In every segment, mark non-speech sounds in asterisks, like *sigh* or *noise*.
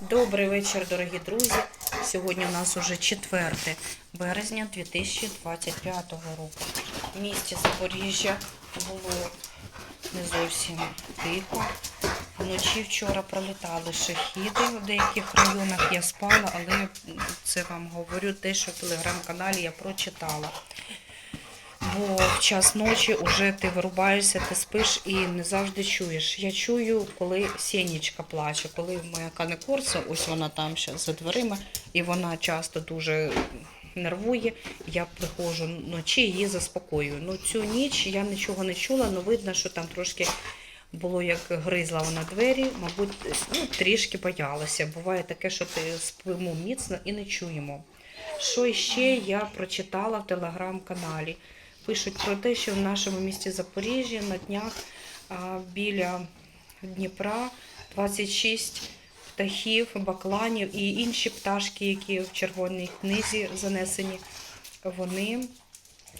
Добрий вечір, дорогі друзі. Сьогодні у нас уже 4 березня 2025 року. В місті Запоріжжя було не зовсім тихо. Вночі вчора пролітали шахіди. В деяких районах я спала, але це вам говорю те, що в телеграм-каналі я прочитала. В час ночі вже ти вирубаєшся, ти спиш і не завжди чуєш. Я чую, коли Сєнічка плаче, коли моя канекорса, ось вона там ще за дверима, і вона часто дуже нервує. Я приходжу вночі і її заспокоюю. Ну цю ніч я нічого не чула, але видно, що там трошки було як гризла вона двері, мабуть, ну, трішки боялася. Буває таке, що ти спимо міцно і не чуємо. Що ще я прочитала в телеграм-каналі? Пишуть про те, що в нашому місті Запоріжжя на днях біля Дніпра 26 птахів, бакланів і інші пташки, які в червоній книзі занесені, вони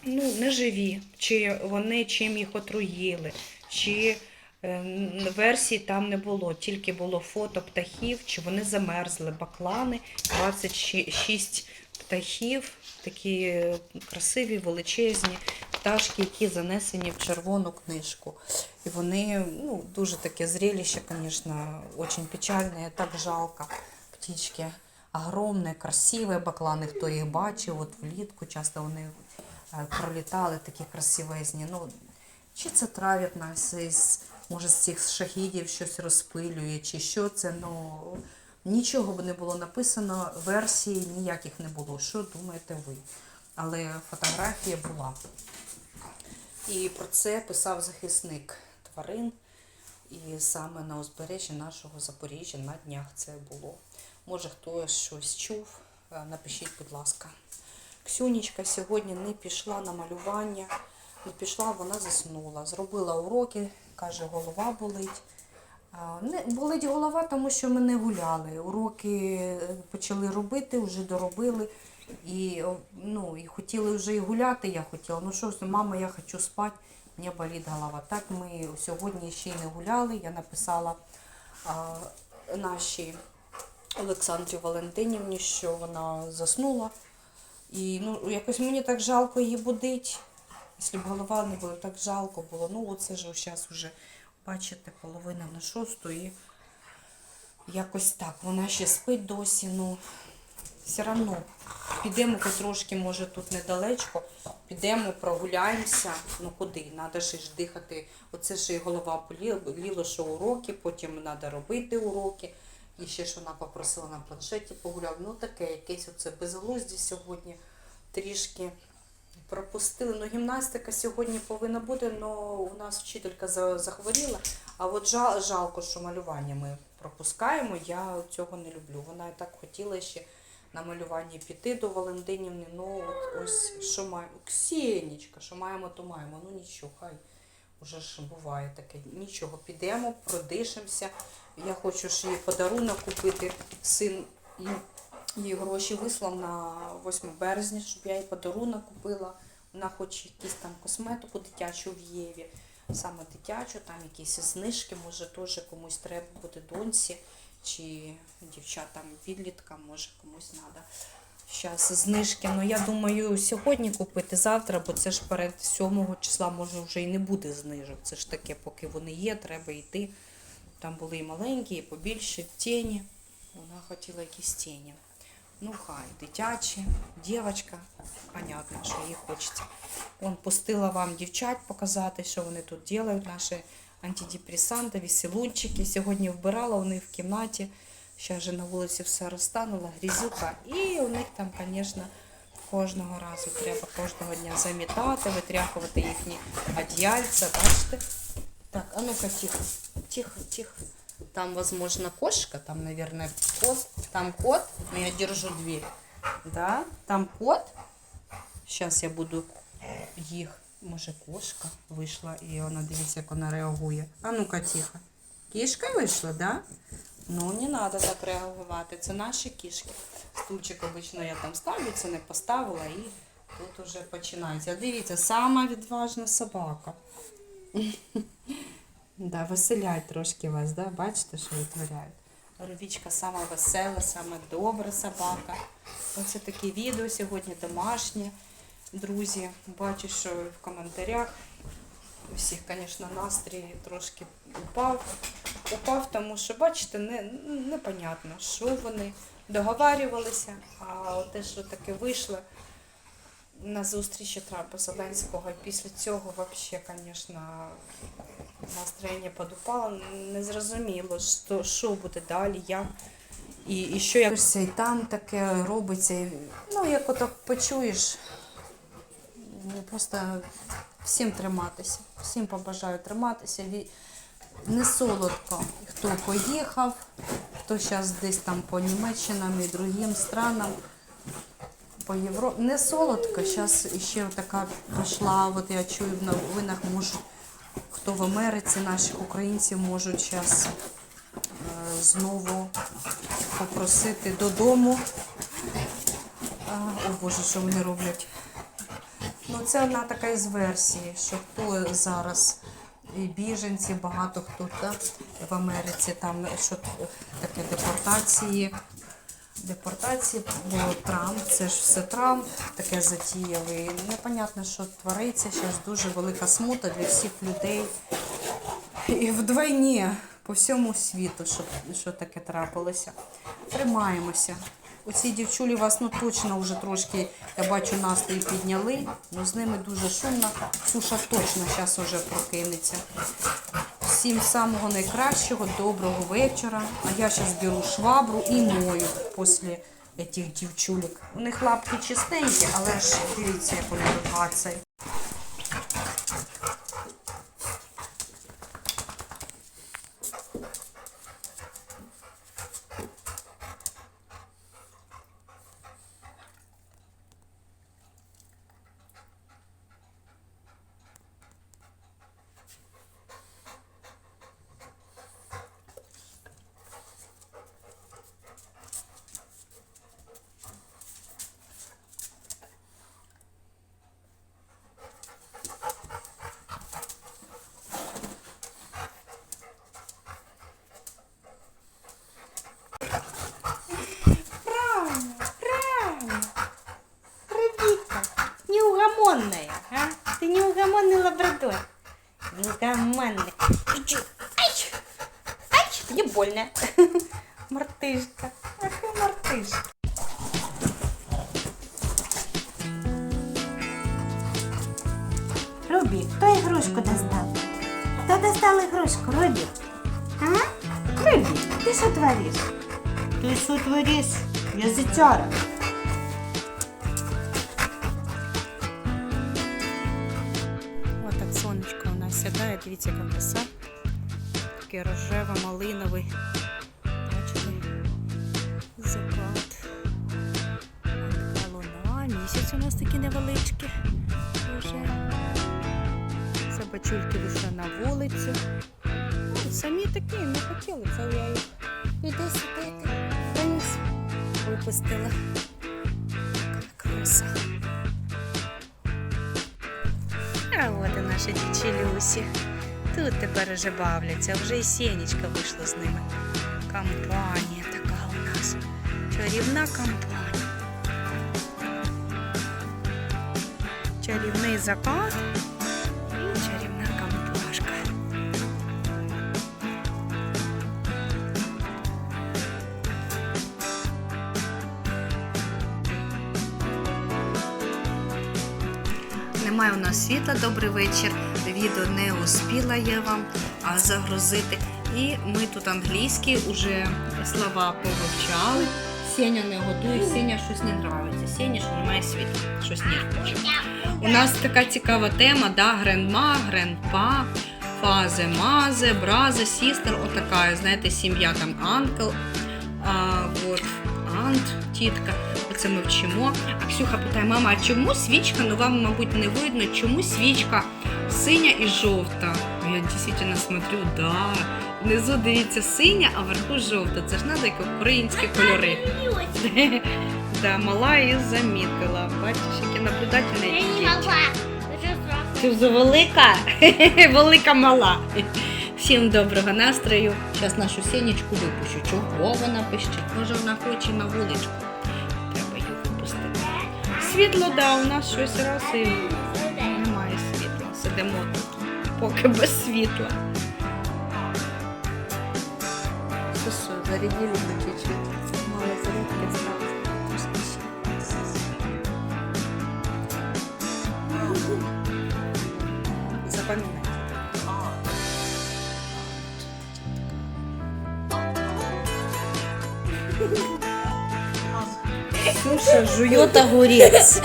ну, не живі, чи вони чим їх отруїли, чи е, версій там не було, тільки було фото птахів, чи вони замерзли. Баклани 26 птахів, такі е, красиві, величезні пташки, які занесені в червону книжку. І вони ну, дуже таке зрелище, звісно, дуже печальне, так жалко. Птички огромні, красиві баклани, хто їх бачив, от влітку часто вони е, пролітали такі красивезні. Ну, чи це травять нас із, може, з цих шахідів щось розпилює, чи що це, ну нічого не було написано, версії ніяких не було. Що думаєте ви? Але фотографія була. І про це писав захисник тварин. І саме на узбережжі нашого Запоріжжя на днях це було. Може хтось щось чув, Е, напишіть, будь ласка. Ксюнічка сьогодні не пішла на малювання, не пішла, вона заснула. Зробила уроки, каже, голова болить. Не, болить голова, тому що ми не гуляли. Уроки е, почали робити, вже доробили. І, ну, і хотіли вже і гуляти, я хотіла. Ну що ж, мама, я хочу спати, мені болить голова. Так ми сьогодні ще й не гуляли. Я написала а, нашій Олександрі Валентинівні, що вона заснула. І ну, якось мені так жалко її будить. Якщо б голова не була, так жалко було. Ну, оце ж зараз вже, бачите, половина на шосту і якось так. Вона ще спить досі, ну все одно підемо потрошки, може тут недалечко, підемо, прогуляємося. Ну куди? Треба ж дихати. Оце ж і голова боліла, що уроки, потім треба робити уроки. І ще ж вона попросила на планшеті погуляти. Ну таке, якесь оце безглузді сьогодні трішки пропустили. Ну, гімнастика сьогодні повинна бути, але у нас вчителька захворіла. А от жал, жалко, що малювання ми пропускаємо. Я цього не люблю. Вона і так хотіла ще на малюванні піти до Валентинівни. Ну, от ось що маємо. Ксенічка, що маємо, то маємо. Ну нічого, хай. Уже ж буває таке. Нічого, підемо, продишимося. Я хочу ж їй подарунок купити. Син їй гроші вислав на 8 березня, щоб я їй подарунок купила. Вона хоче якусь там косметику дитячу в Єві, саме дитячу, там якісь знижки, може теж комусь треба буде доньці чи дівчатам підліткам, може комусь треба. Зараз знижки. Ну я думаю, сьогодні купити завтра, бо це ж перед 7 числа може вже і не буде знижок. Це ж таке, поки вони є, треба йти. Там були і маленькі, і побільше тіні. Вона хотіла якісь тіні. Ну хай, дитячі, дівчинка, понятно, що їй хочеться. Он пустила вам дівчат показати, що вони тут роблять, наші антидепресанти, веселунчики. Сьогодні вбирала у них в кімнаті. Зараз же на вулиці все розтануло, грізюка. І у них там, звісно, кожного разу треба кожного дня замітати, витряхувати їхні одіяльця, бачите? Так, а ну-ка, тихо, тихо, тихо. Там, возможно, кошка, там, наверное, кот. Там кот, но я держу дверь. Да, там кот. Сейчас я буду їх. Може, кошка вийшла і вона дивіться, як вона реагує. А ну-ка, тихо. Кішка вийшла, да? Ну, не треба так реагувати. Це наші кішки. Стульчик обично я там ставлю, це не поставила і тут уже починається. Дивіться, сама відважна собака. *laughs* Да, веселять трошки вас, да? бачите, що витворяють. Ровічка сама весела, сама добра собака. Оце такі відео сьогодні домашні. Друзі, бачу, що в коментарях у всіх, звісно, настрій трошки упав. Упав, тому що, бачите, не, непонятно, що вони договарювалися, а те, що таке вийшло на зустрічі Трампа Зеленського, після цього взагалі, звісно, настроєння подупало. Незрозуміло, що, що буде далі, як. І, і що якось і там таке робиться. і, Ну, як ото почуєш, просто всім триматися, всім побажаю триматися. Не солодко, хто поїхав, хто зараз десь там по Німеччинам і другим странам, по Європі. Не солодко, зараз ще така пішла, от я чую в новинах, можуть, хто в Америці, наших українців можуть зараз знову попросити додому. О Боже, що вони роблять? Ну, це одна така із версій, що хто зараз і біженці, багато хто так, в Америці, там що таке депортації. Депортації, бо Трамп, це ж все Трамп, таке затіяв. І непонятно, що твориться. Зараз дуже велика смута для всіх людей. І вдвойні по всьому світу, що, що таке трапилося. Тримаємося. Оці дівчулі вас ну точно вже трошки, я бачу, настрій підняли, ну з ними дуже шумно. Суша точно зараз вже прокинеться. Всім самого найкращого, доброго вечора. А я зараз беру швабру і мою після цих дівчулек. У них лапки чистенькі, але ж дивіться, як вони гацають. Неугомонный. Иди. Ай! Ай! Мне больно. *laughs* Мартышка. Ах, и мартышка. Руби, кто игрушку достал? Кто достал игрушку, Руби? А? Руби, ты что творишь? Ты що твориш? Я зітяра. Дивіться, яка краса. Такий рожево малиновий. Бачите? Закат. Така місяць у нас такий невеличкий. Вже. Собачульки вийшли на вулицю. Ну, самі такі не хотіли, це я їх іди сюди, приніс, випустила. Така краса. А от і наші дічі Люсі. Тут тепер уже бавляться, вже і сінечка вийшла з ними. Компанія така у нас. Чарівна компанія. Чарівний закат Немає у нас світла, добрий вечір. Відео не успіла я вам загрузити. І ми тут англійські вже слова повивчали. Сеня не готує, Сеня щось не нравиться. Сеня, що немає світла, щось не У нас така цікава тема, да, гренма, гренпа, фазе, мазе, браза, сістер, отака, знаєте, сім'я там анкл, а, вот, ант, тітка. Оце ми вчимо. А Ксюха питає, мама, а чому свічка, ну вам, мабуть, не видно, чому свічка синя і жовта? Я дійсно смотрю, да. Внизу дивіться синя, а вверху жовта. Це ж надо як українські кольори. *laughs* Да, мала і замітила. Бачиш, які наблюдательні Я не взрослая. Ти вже велика, *laughs* велика мала. Всім доброго настрою. Зараз нашу сінечку випущу. Чого вона пищить? Може вона хоче на вуличку. Світло, да, у нас щось раз і немає світла. Сидимо тут, поки без світла. Що що, зарядили по чуть-чуть. Мало зарядки осталось. Трошки ще. Запам'ятайте. *laughs* Ксюша жует огурец.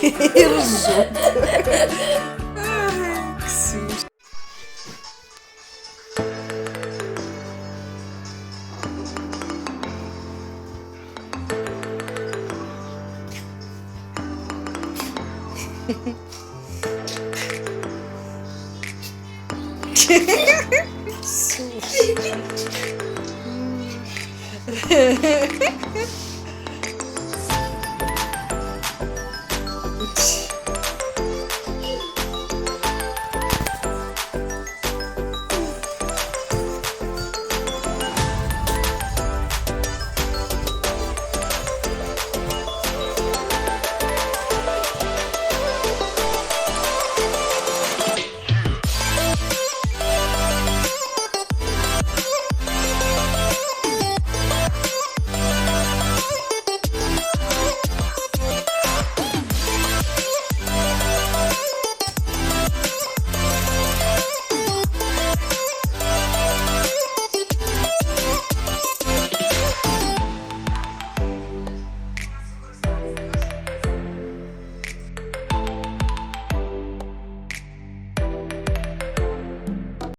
И ржет. Ксюша. Ксюша.